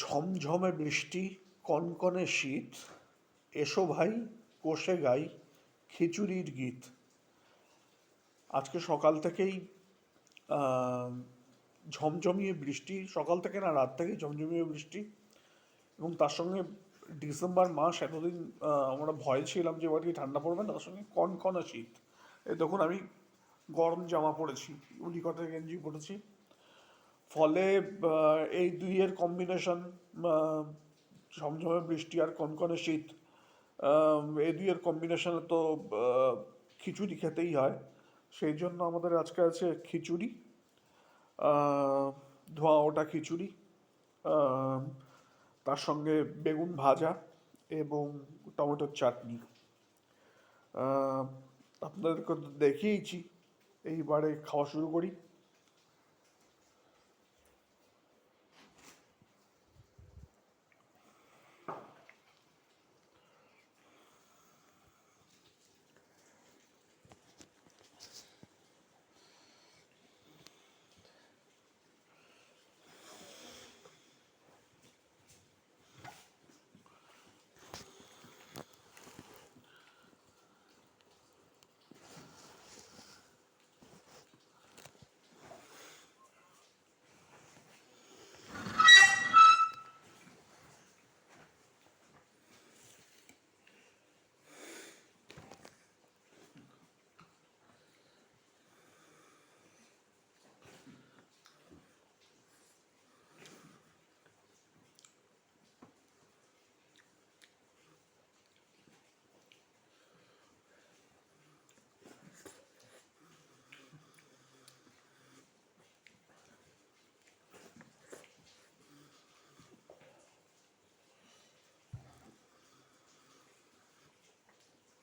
ঝমঝমে বৃষ্টি, কনকনে শীত, এসো ভাই, কোষে গাই, খিচুড়ির গীত। আজকে সকাল থেকেই ঝমঝমিয়ে বৃষ্টি, সকাল থেকে না, রাত থেকেই ঝমঝমিয়ে বৃষ্টি এবং তার সঙ্গে ডিসেম্বর মাস এতদিন আমরা ভয় ছিলাম যে এবার কি ঠান্ডা পড়বে? না তার সঙ্গে কনকনে শীত। এই দেখুন, আমি গরম জামা পরেছি উলিকটের গেঞ্জি পরেছি। ফলে এই দুইয়ের কম্বিনেশন ঝমঝমে বৃষ্টি আর কনকনে শীত এই দুইয়ের কম্বিনেশনে তো খিচুড়ি খেতেই হয়। সেই জন্য আমাদের আজকে আছে খিচুড়ি ধোঁয়া ওটা খিচুড়ি তার সঙ্গে বেগুন ভাজা এবং টমেটোর চাটনি। আপনাদেরকে দেখিয়েছি, এইবারে খাওয়া শুরু করি।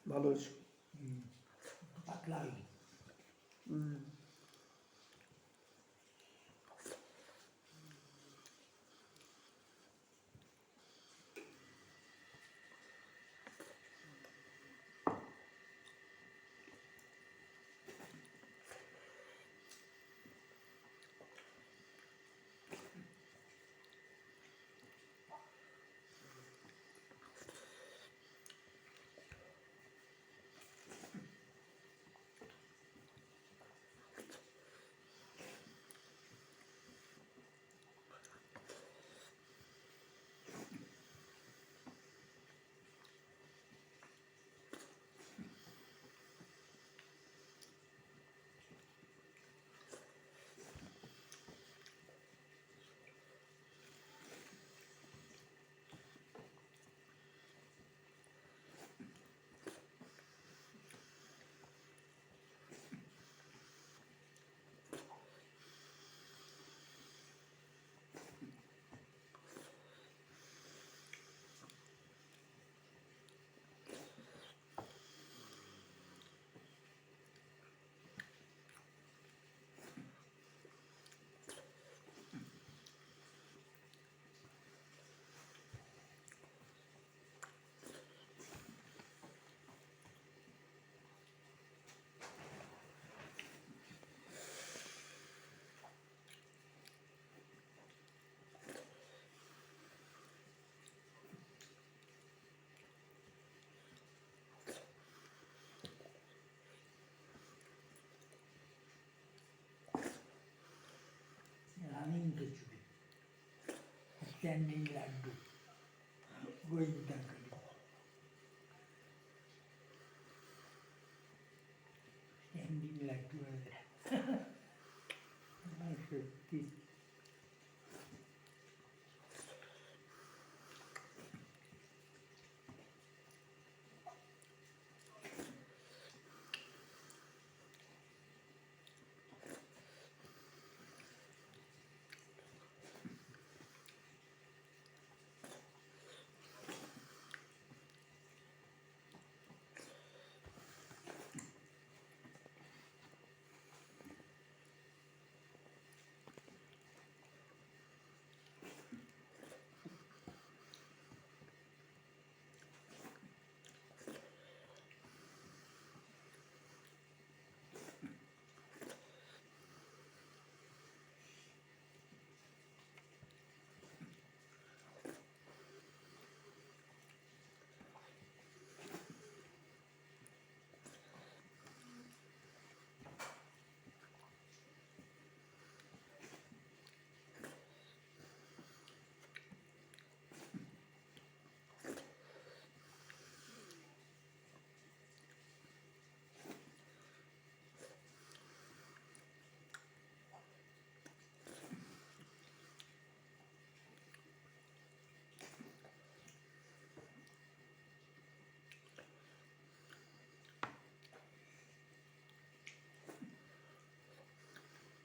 ভালো হয়েছে পাতলাই খিচুড়ি স্ট্যান্ডিং লাড্ডু। গোয়েন্দা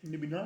নিবি না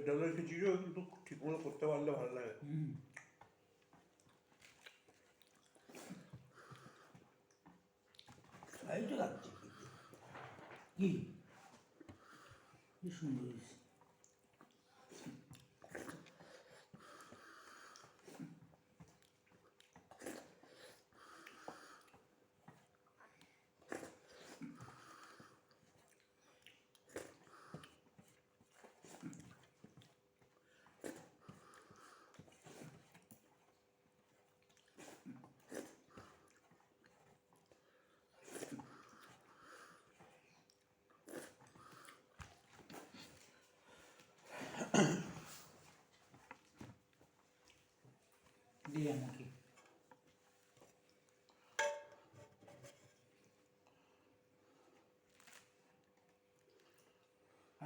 মুগের ডালের খিচুড়িও কিন্তু ঠিকমতো করতে পারলে ভালো লাগে হুম এই তো লাগছে খেতে। কি কি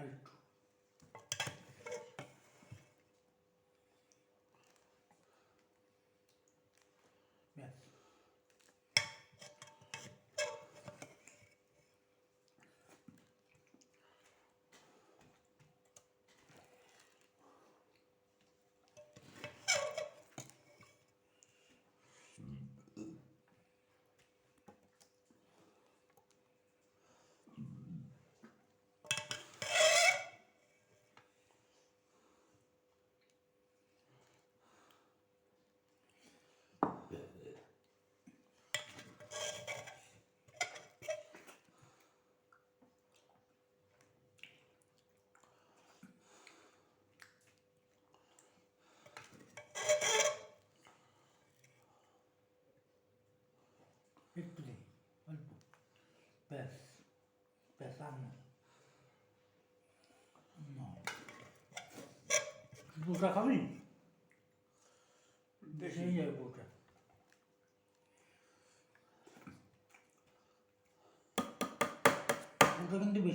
আর 예쁘지? 얼굴 배, 배 삶는 음. 누가 가면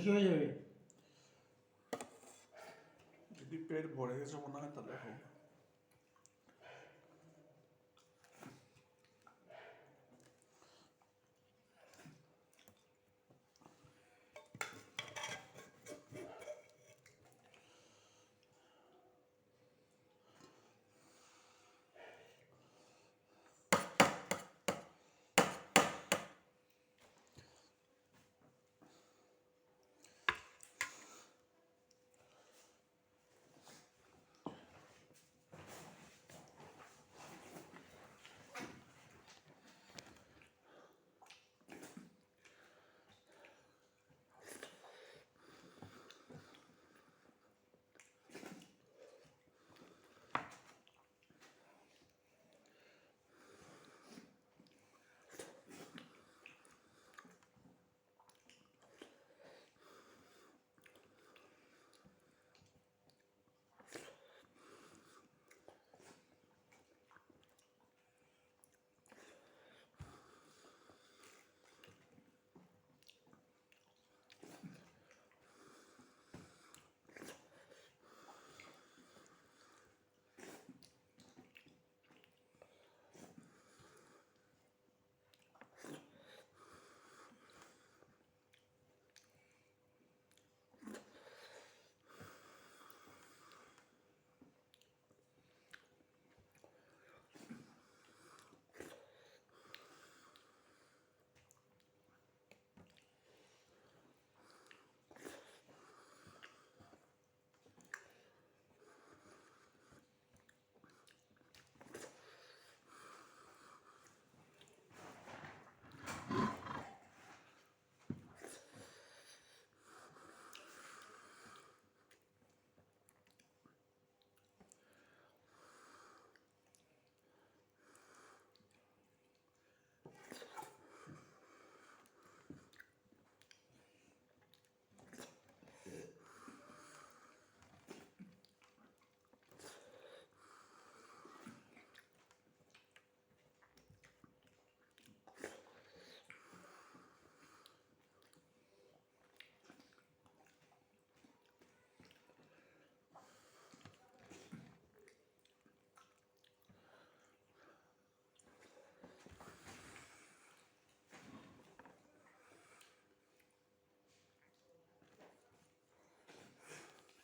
ওটা কিন্তু বেশি হয়ে যাবে যদি পেট ভরে গেছে মনে হয় তাহলে হোক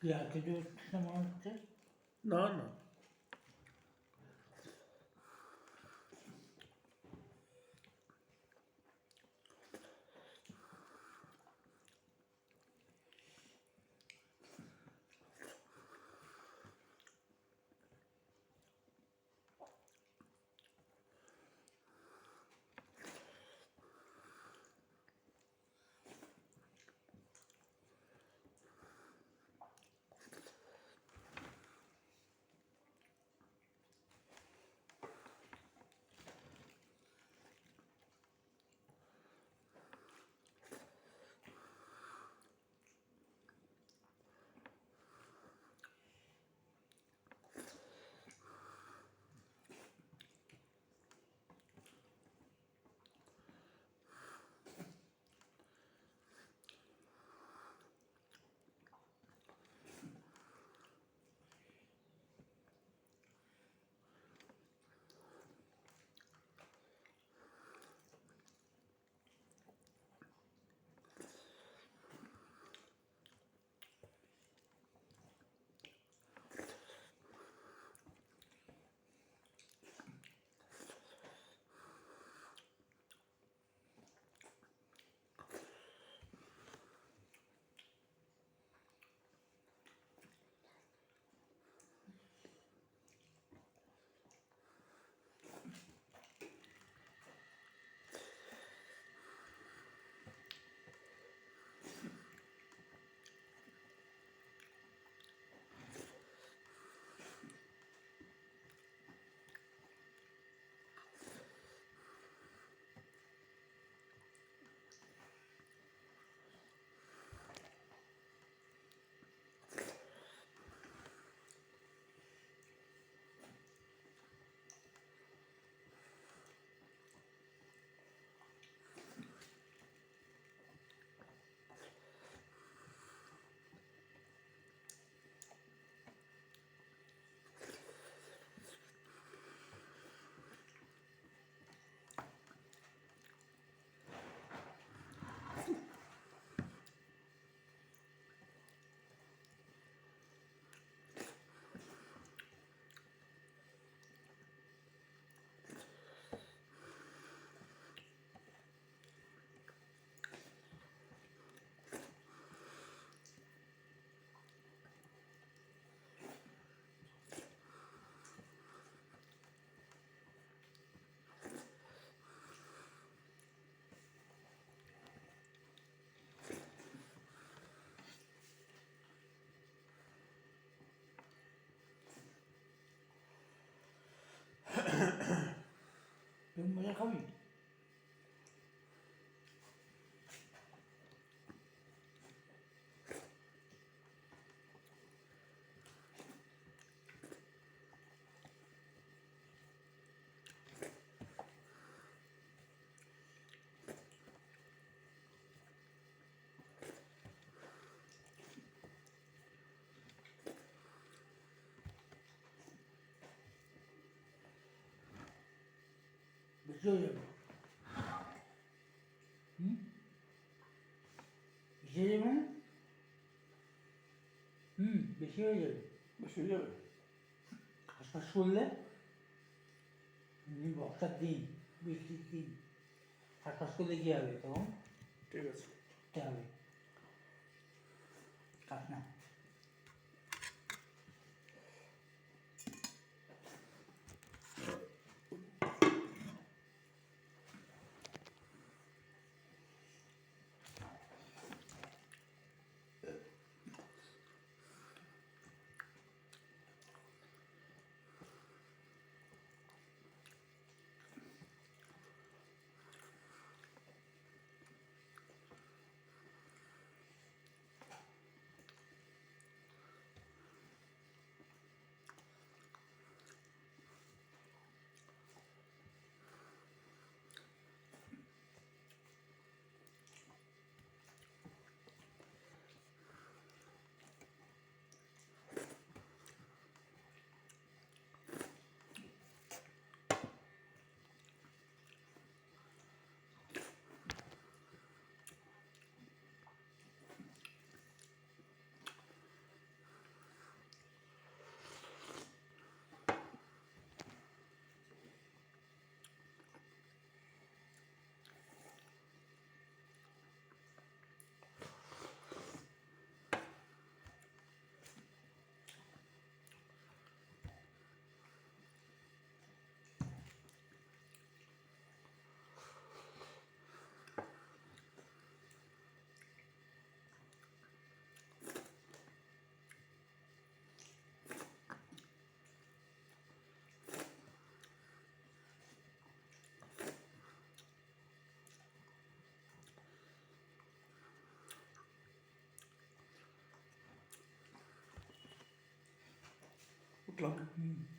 কি আর কিছু হচ্ছে না মনে হয়ে যাবে হুম বেশি হয়ে যাবে হুম বেশি হয়ে যাবে বেশি হয়ে যাবে হাসপাস করলে বর্ষার দিন বৃষ্টির দিন হাসপাস করলে কী হবে তখন ঠিক আছে হবে 嗯。